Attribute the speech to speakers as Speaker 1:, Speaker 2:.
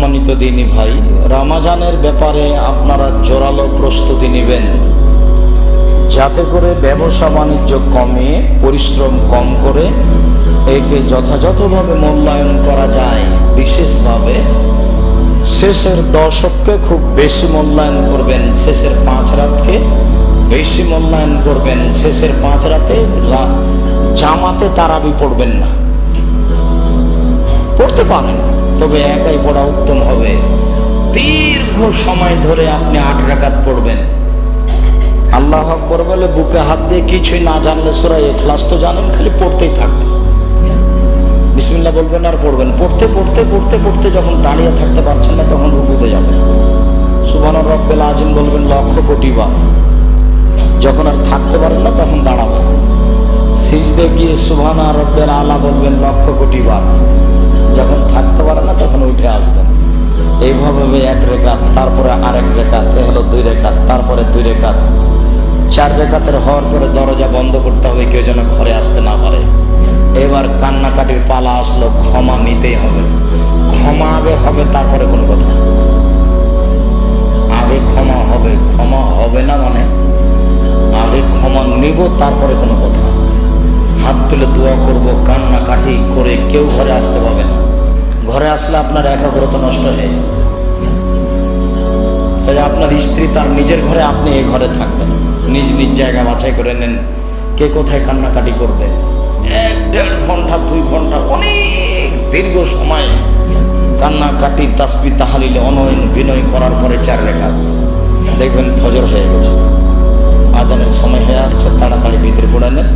Speaker 1: সম্মানিত দিনী ভাই, রামাজানের ব্যাপারে আপনারা জোরালো প্রস্তুতি নেবেন। যাতে করে ব্যবসা বাণিজ্য কমে, পরিশ্রম কম করে, একে যথাযথভাবে মূল্যায়ন করা যায় বিশেষভাবে, শেষের দশককে খুব বেশি মূল্যায়ন করবেন শেষের পাঁচ রাতকে বেশি মূল্যায়ন করবেন শেষের পাঁচ রাতে জামাতে তারাবি পড়বেন না। পড়তে পারেন। তবে একাই পড়া উত্তম হবে। দীর্ঘ সময় ধরে আপনি আট রাকাত পড়বেন। আল্লাহ আকবর বলে, বুকে হাত দিয়ে কিছুই না জানলে সুরা এখলাস তো জানেন, খালি পড়তেই থাকবেন। বিসমিল্লাহ বলবেন, আর পড়বেন পড়তে পড়তে পড়তে পড়তে যখন দাঁড়িয়ে থাকতে পারছেন না, তখন রুকুতে যাবেন। সুবান রব্বেল আজিম বলবেন, লক্ষ কোটি বার। যখন আর থাকতে পারেন না, তখন দাঁড়াবেন। সিজদে গিয়ে সুবহানা রব্বের আলা বলবেন, লক্ষ কোটি বার। উঠে আসবেন। এইভাবে এক রেখাত, তারপরে আরেক রেখাত, এ হলো দুই রেখাত, তারপরে দুই রেখাত। চার রেখাতের হওয়ার পরে দরজা বন্ধ করতে হবে, কেউ যেন ঘরে আসতে না পারে। এবার কান্নাকাটির পালা আসলো, ক্ষমা নিতেই হবে। ক্ষমা আগে হবে, তারপরে কোনো কথা। আগে ক্ষমা হবে ক্ষমা হবে না মানে আগে ক্ষমা নিব, তারপরে কোনো কথা। হাত তুলে দোয়া করব, কান্নাকাটি করে কেউ ঘরে আসতে পাবে না। ঘরে আসলে আপনার একাগ্রতা নষ্ট হয়ে। তাই আপনার স্ত্রী তার নিজের ঘরে আপনি এই ঘরে থাকবেন। নিজ নিজ জায়গা বাছাই করে নেন। কে কোথায় কান্নাকাটি করবে? এক, দেড় ঘণ্টা, দুই ঘণ্টা, অনেক দীর্ঘ সময় কান্নাকাটি, তাসবি, তাহালিলে, অনয়ন, বিনয় করার পরে চার রেখা দেখবেন ফজর হয়ে গেছে। আজানের সময় হয়ে আসছে, তাড়াতাড়ি ভিতরে পড়ে নেন।